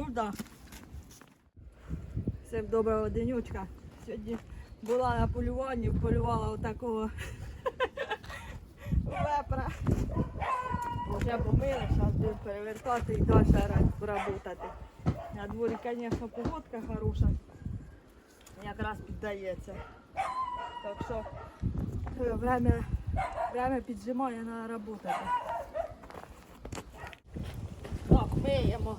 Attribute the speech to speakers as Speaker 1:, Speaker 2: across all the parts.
Speaker 1: Погода. Всім доброго денючка. Сьогодні була на полюванні, полювала отакого вепра. Вже помили, зараз будемо перевертати і далі працювати. На дворі, звісно, погодка хороша. Якраз піддається. Так що е, время, время піджимає на роботу. Так, миємо.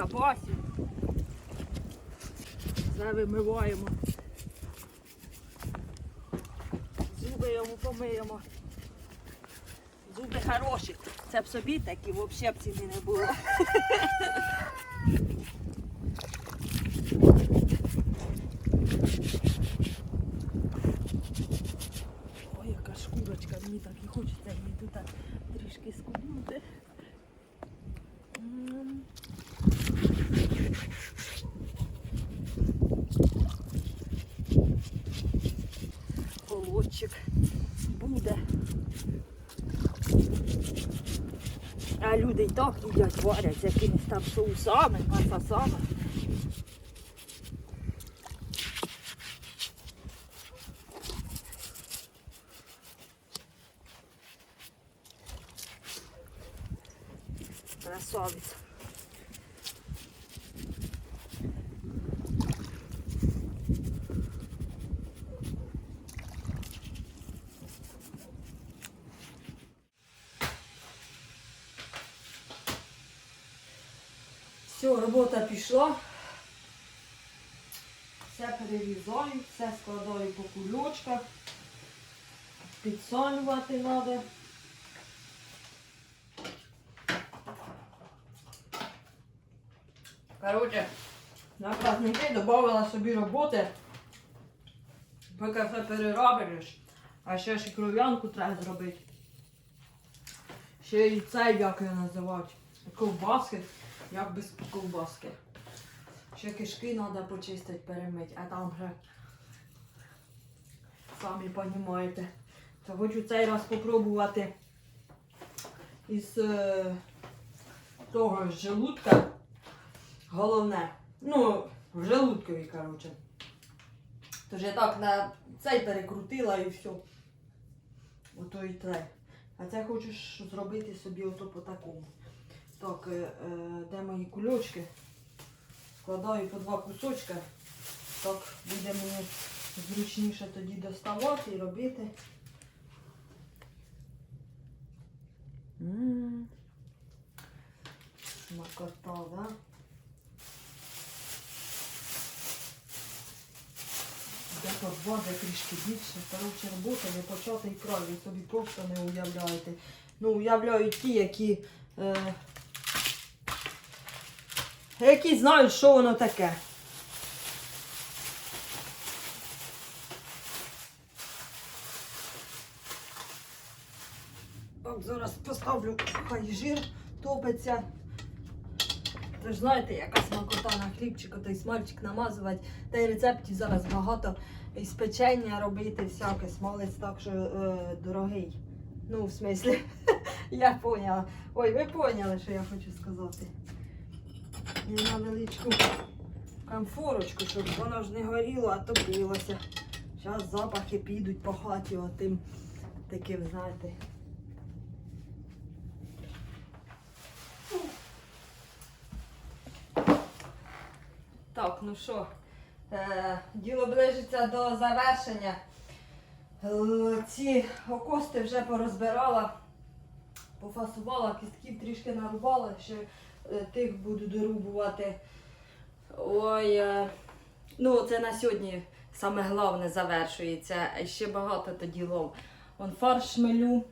Speaker 1: Кабасі. Все вимиваємо. Зуби йому помиємо. Зуби хороші. Це б собі такі взагалі б ціни не було. Ой, яка шкурочка, мені так і хочеться її тут так трішки скубнути. М. Холодчик буде. А люди й так їдять, варять якимись там соусами, масасами. Красавець. Все, робота пішла. Все перерізаю, все складаю по кульочках. Підсолювати треба. Короче, на праздники додавала собі роботи. Поки все переробиш, а ще ж і кров'янку треба зробити. Ще і цей, як його називають, ковбаски, як без ковбаски. Ще кишки треба почистити, перемити, а там вже самі розумієте. То хочу цей раз спробувати із е, того ж желудка. Головне. Ну, в желудкові, коротше. Тож я так на цей перекрутила і все. Ото і те. А це хочеш зробити собі ото по такому. Так, е, е, де мої кульочки? Складаю по два кусочка. Так буде мені зручніше тоді доставати і робити. М. Смакота, да? Я тут води трішки більше, коротше, робота не початий край, ви собі просто не уявляєте. Ну, уявляють ті, які, е, які знають, що воно таке. Так, зараз поставлю, хай жир топиться. Ви ж знаєте, яка смакота на хлібчик, той смальчик намазувати. Та й рецептів зараз багато. І печення робити всяке, смалець так, що е, дорогий. Ну, в смислі, я поняла. Ой, ви поняли, що я хочу сказати. На величку камфорочку, щоб воно ж не горіло, а топилося. Зараз запахи підуть по хаті отим таким, знаєте. Так, ну що, е, діло ближиться до завершення. Е, Ці окости вже порозбирала, пофасувала, кістків трішки нарубала, ще тих буду дорубувати. Ой, е, ну це на сьогодні саме головне завершується. Ще багато то ділов. Вон фарш шмелю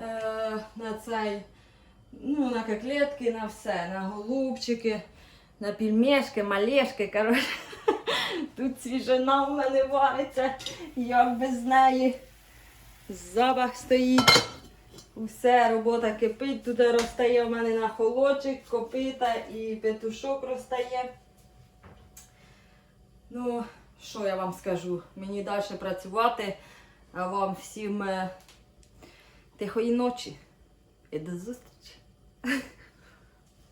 Speaker 1: е, на цей, ну, на котлетки, на все, на голубчики на пельмешки, малешки, коротше. Тут свіжина в мене вариться, як без неї. Запах стоїть. Усе, робота кипить, туди розстає в мене на холочик, копита і петушок розстає. Ну, що я вам скажу? Мені далі працювати, а вам всім е, тихої ночі. і до зустрічі!